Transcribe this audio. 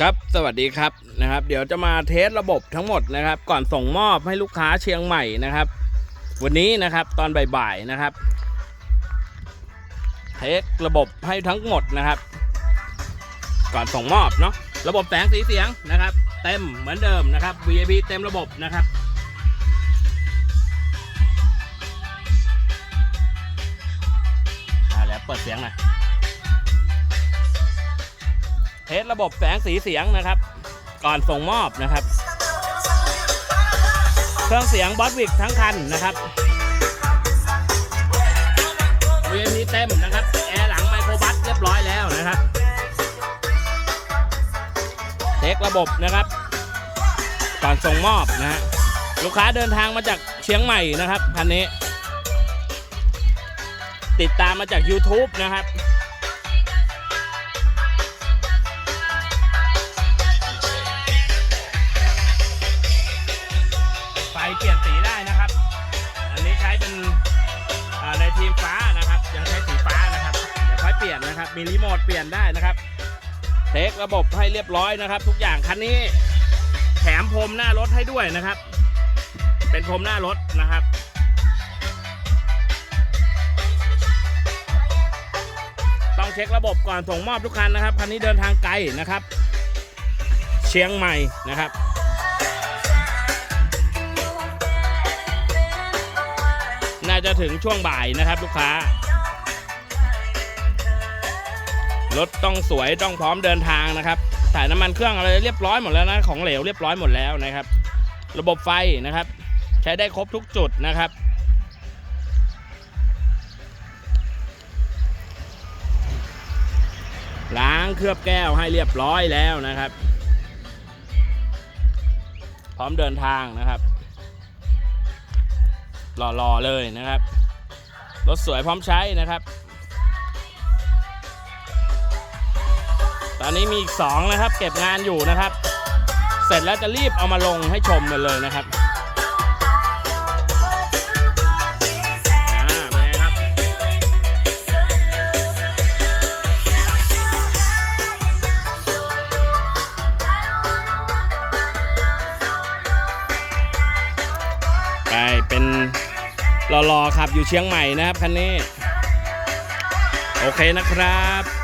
ครับสวัสดีครับนะครับ เดี๋ยวจะมาเทสระบบทั้งหมดนะครับ ก่อนส่งมอบให้ลูกค้าเชียงใหม่นะครับ วันนี้นะครับตอนบ่ายๆนะครับ เทสระบบให้ทั้งหมดนะครับ ก่อนส่งมอบเนาะระบบแสงสีเสียงนะครับ เต็มเหมือนเดิมนะครับ VIP เต็มระบบนะครับอ่าแล้วเปิดเสียงหน่อย เทสระบบแสงสีเสียงนะครับ ก่อนส่งมอบนะครับ เครื่องเสียงบอสวิกทั้งคันนะครับ VIP เต็มนะครับแอร์หลังไมโครบัสเรียบร้อยแล้วนะครับเทคระบบนะครับก่อนส่งมอบนะฮะลูกค้าเดินทางมาจากเชียงใหม่นะครับคันนี้ ติดตามมาจาก YouTube นะครับ ปลี่ยนนะครับ มีรีโมทเปลี่ยนได้นะครับเทคระบบให้เรียบร้อยนะครับ ทุกอย่างคันนี้แถมพรมหน้ารถให้ด้วยนะครับ เป็นพรมหน้ารถนะครับต้องเช็คระบบก่อนส่งมอบทุกคันนะครับคันนี้เดินทางไกลนะครับ เชียงใหม่นะครับน่าจะถึงช่วงบ่ายนะครับ ลูกค้า รถต้องสวยต้องพร้อมเดินทางนะครับถ่ายน้ำมันเครื่องอะไรเรียบร้อยหมดแล้วนะของเหลวเรียบร้อยหมดแล้วนะครับ ระบบไฟนะครับ ใช้ได้ครบทุกจุดนะครับล้างเคลือบแก้วให้เรียบร้อยแล้วนะครับ พร้อมเดินทางนะครับหล่อๆเลยนะครับ รถสวยพร้อมใช้นะครับ อนนี้มีอีกสองนะครับ เก็บงานอยู่นะครับ เสร็จแล้วจะรีบเอามาลงให้ชมกันเลยนะครับอ่าครับไปเป็นรอๆครับอยู่เชียงใหม่นะครับคันนี้ โอเคนะครับ